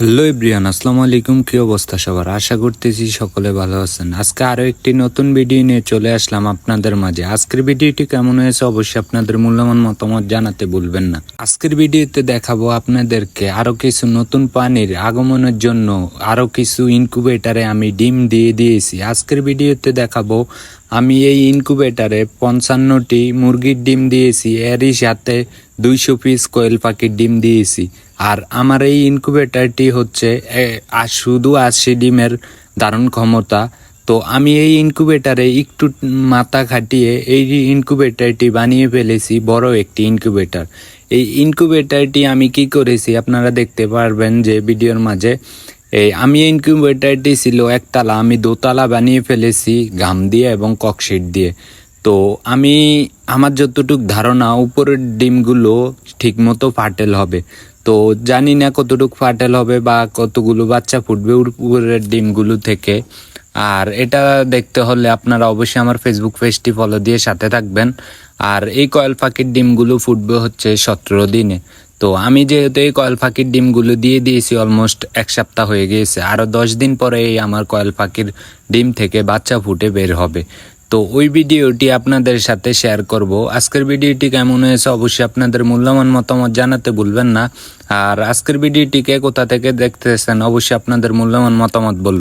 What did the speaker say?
Hello everyone আসসালামু আলাইকুম। কি অবস্থা সবার? আশা করতেছি সকলে ভালো আছেন। আজকে আরও একটি নতুন ভিডিও নিয়ে চলে আসলাম আপনাদের মাঝে। আজকের ভিডিওটি কেমন হয়েছে অবশ্যই আপনাদের মূল্যবান মতামত জানাতে ভুলবেন না। আজকের ভিডিওতে দেখাবো আপনাদেরকে আরও কিছু নতুন পানির আগমনের জন্য আরও কিছু ইনকুবেটারে আমি ডিম দিয়ে দিয়েছি। আজকের ভিডিওতে দেখাবো আমি এই ইনকুবেটারে পঞ্চান্নটি মুরগির ডিম দিয়েছি, এরই সাথে দুইশো পিস কোয়েল পাখির ডিম দিয়েছি। আর আমার এই ইনকুবেটারটি হচ্ছে শুধু আশি ডিমের ধারণ ক্ষমতা। তো আমি এই ইনকুবেটারে একটু মাথা খাটিয়ে এই ইনকুবেটারটি বানিয়ে ফেলেছি, বড় একটি ইনকুবেটার এই ইনকুবেটারটি আমি কি করেছি, আপনারা দেখতে পারবেন যে, ভিডিওর মাঝে এই আমি ইনকিউবেটারটি ছিল একতলা, আমি দোতলা বানিয়ে ফেলেছি, ঘাম দিয়ে এবং ককশিট দিয়ে। তো আমি, আমার যতটুক ধারণা, উপরের ডিমগুলো ঠিকমতো ফাটেল হবে। তো জানি না কতটুক ফাটেল হবে বা কতগুলো বাচ্চা ফুটবে উপরের ডিমগুলো থেকে। আর এটা দেখতে হলে আপনারা অবশ্যই আমার ফেসবুক পেজটি ফলো দিয়ে সাথে থাকবেন। আর এই কয়েল পাখির ডিমগুলো ফুটবে হচ্ছে সতেরো দিনে। তো আমি যেহেতু এই কয়েল পাখির ডিমগুলো দিয়ে দিয়েছি অলমোস্ট এক সপ্তাহ হয়ে গিয়েছে। আরও দশ দিন পরে এই আমার কয়েল পাখির ডিম থেকে বাচ্চা ফুটে বের হবে। তো ওই ভিডিওটি আপনাদের সাথে শেয়ার করব। আজকের ভিডিওটি কেমন হয়েছে অবশ্যই আপনাদের মূল্যবান মতামত জানাতে ভুলবেন না। আর আজকের ভিডিওটিকে কোথা থেকে দেখতেছেন অবশ্যই আপনাদের মূল্যবান মতামত বলবেন।